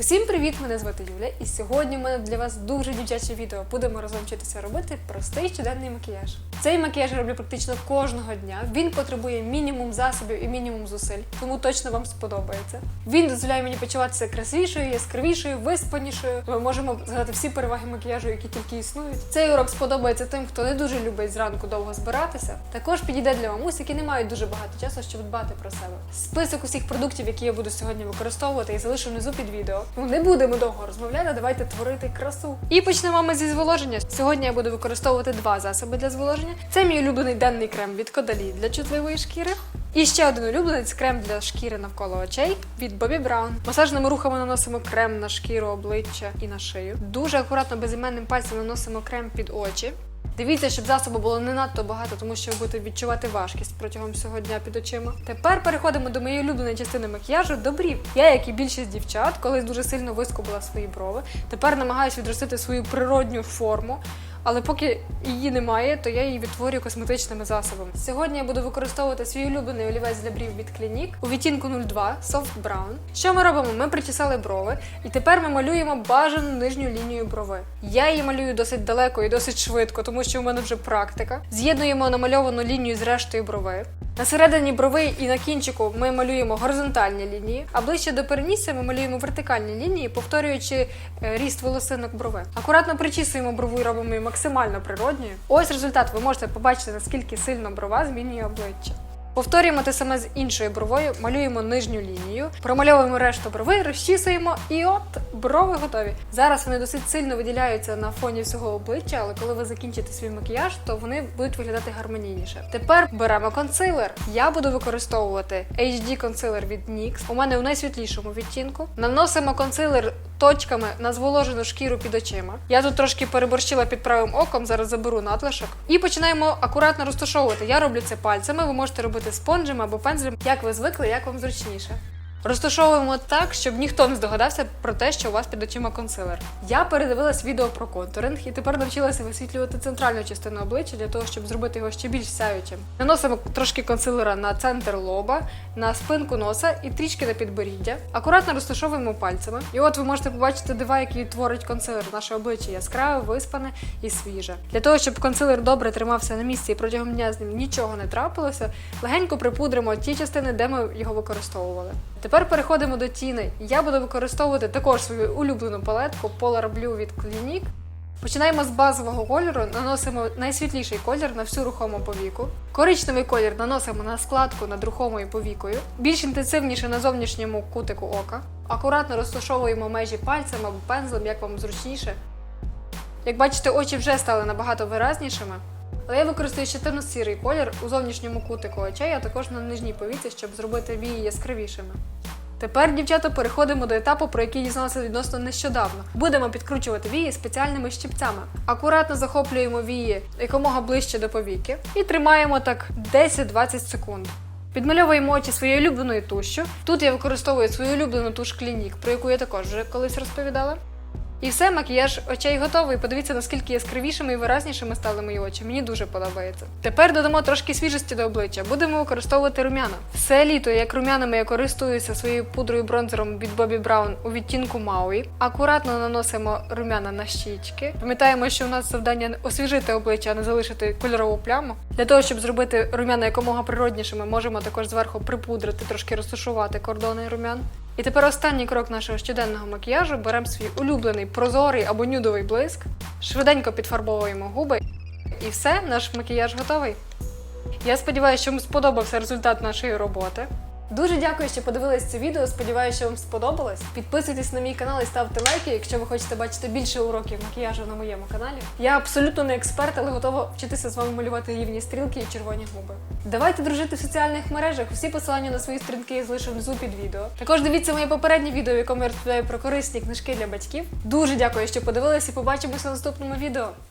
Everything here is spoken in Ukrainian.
Усім привіт! Мене звати Юля, і сьогодні в мене для вас дуже дівчаче відео. Будемо разом вчитися робити простий щоденний макіяж. Цей макіяж я роблю практично кожного дня. Він потребує мінімум засобів і мінімум зусиль, тому точно вам сподобається. Він дозволяє мені почуватися красивішою, яскравішою, виспанішою. Ми можемо згадати всі переваги макіяжу, які тільки існують. Цей урок сподобається тим, хто не дуже любить зранку довго збиратися. Також підійде для мамусь, які не мають дуже багато часу, щоб дбати про себе. Список усіх продуктів, які я буду сьогодні використовувати, я залишу внизу під відео. Ну не будемо довго розмовляти, давайте творити красу. І почнемо ми зі зволоження. Сьогодні я буду використовувати два засоби для зволоження. Це мій улюблений денний крем від Кодалі для чутливої шкіри. І ще один улюбленець крем для шкіри навколо очей від Bobbi Brown. Масажними рухами наносимо крем на шкіру, обличчя і на шию. Дуже акуратно безіменним пальцем наносимо крем під очі. Дивіться, щоб засобу було не надто багато, тому що ви будете відчувати важкість протягом всього дня під очима. Тепер переходимо до моєї улюбленої частини макіяжу до брів. Я, як і більшість дівчат, колись дуже сильно вискубила свої брови. Тепер намагаюся відростити свою природню форму. Але поки її немає, то я її відтворюю косметичними засобами. Сьогодні я буду використовувати свій улюблений олівець для брів від Clinique у відтінку 02 Soft Brown. Що ми робимо? Ми причесали брови, і тепер ми малюємо бажану нижню лінію брови. Я її малюю досить далеко і досить швидко, тому що у мене вже практика. З'єднуємо намальовану лінію з рештою брови. На середині брови і на кінчику ми малюємо горизонтальні лінії, а ближче до перенісся ми малюємо вертикальні лінії, повторюючи е, ріст волосинок брови. Акуратно причісуємо брову і робимо її максимально природньою. Ось результат. Ви можете побачити, наскільки сильно брова змінює обличчя. Повторюємо те саме з іншою бровою, малюємо нижню лінію, промальовуємо решту брови, розчісуємо, і от брови готові. Зараз вони досить сильно виділяються на фоні всього обличчя, але коли ви закінчите свій макіяж, то вони будуть виглядати гармонійніше. Тепер беремо консилер. Я буду використовувати HD консилер від NYX. У мене у найсвітлішому відтінку. Наносимо консилер точками на зволожену шкіру під очима. Я тут трошки переборщила під правим оком, зараз заберу надлишок. І починаємо акуратно розташовувати. Я роблю це пальцями, ви можете робити спонжем або пензлем, як ви звикли, як вам зручніше. Розташовуємо так, щоб ніхто не здогадався про те, що у вас під очима консилер. Я передивилась відео про контуринг і тепер навчилася висвітлювати центральну частину обличчя для того, щоб зробити його ще більш сяючим. Наносимо трошки консилера на центр лоба, на спинку носа і трішки на підборіддя. Акуратно розташовуємо пальцями. І от ви можете побачити дива, які творить консилер. Наше обличчя яскраве, виспане і свіже. Для того, щоб консилер добре тримався на місці і протягом дня з ним нічого не трапилося, легенько припудримо ті частини, де ми його використовували. Тепер переходимо до тіней. Я буду використовувати також свою улюблену палетку Polar Blue від Clinique. Починаємо з базового кольору, наносимо найсвітліший колір на всю рухому повіку. Коричневий колір наносимо на складку над рухомою повікою, більш інтенсивніше на зовнішньому кутику ока. Акуратно розташовуємо межі пальцем або пензлем, як вам зручніше. Як бачите, очі вже стали набагато виразнішими. Але я використаю ще темно-сірий колір у зовнішньому кутику очей, а також на нижній повіці, щоб зробити вії яскравішими. Тепер, дівчата, переходимо до етапу, про який дізналися відносно нещодавно. Будемо підкручувати вії спеціальними щипцями. Акуратно захоплюємо вії якомога ближче до повіки і тримаємо так 10-20 секунд. Підмальовуємо очі своєю улюбленою тушшю. Тут я використовую свою улюблену туш Клінік, про яку я також вже колись розповідала. І все, макіяж очей готовий. Подивіться, наскільки яскравішими і виразнішими стали мої очі. Мені дуже подобається. Тепер додамо трошки свіжості до обличчя. Будемо використовувати рум'яна. Все літо, як рум'янами, я користуюся своєю пудрою бронзером від Bobbi Brown у відтінку Мауї. Акуратно наносимо рум'яна на щічки. Пам'ятаємо, що у нас завдання освіжити обличчя, а не залишити кольорову пляму. Для того, щоб зробити рум'яна якомога природнішими, можемо також зверху припудрити, трошки розташувати кордони рум'ян. І тепер останній крок нашого щоденного макіяжу. Беремо свій улюблений прозорий або нюдовий блиск, швиденько підфарбовуємо губи, і все, наш макіяж готовий. Я сподіваюся, що вам сподобався результат нашої роботи. Дуже дякую, що подивились це відео. Сподіваюся, що вам сподобалось. Підписуйтесь на мій канал і ставте лайки, якщо ви хочете бачити більше уроків макіяжу на моєму каналі. Я абсолютно не експерт, але готова вчитися з вами малювати рівні стрілки і червоні губи. Давайте дружити в соціальних мережах. Усі посилання на свої сторінки я залишу внизу під відео. Також дивіться моє попереднє відео, в якому я розповідаю про корисні книжки для батьків. Дуже дякую, що подивилися і побачимося в наступному відео.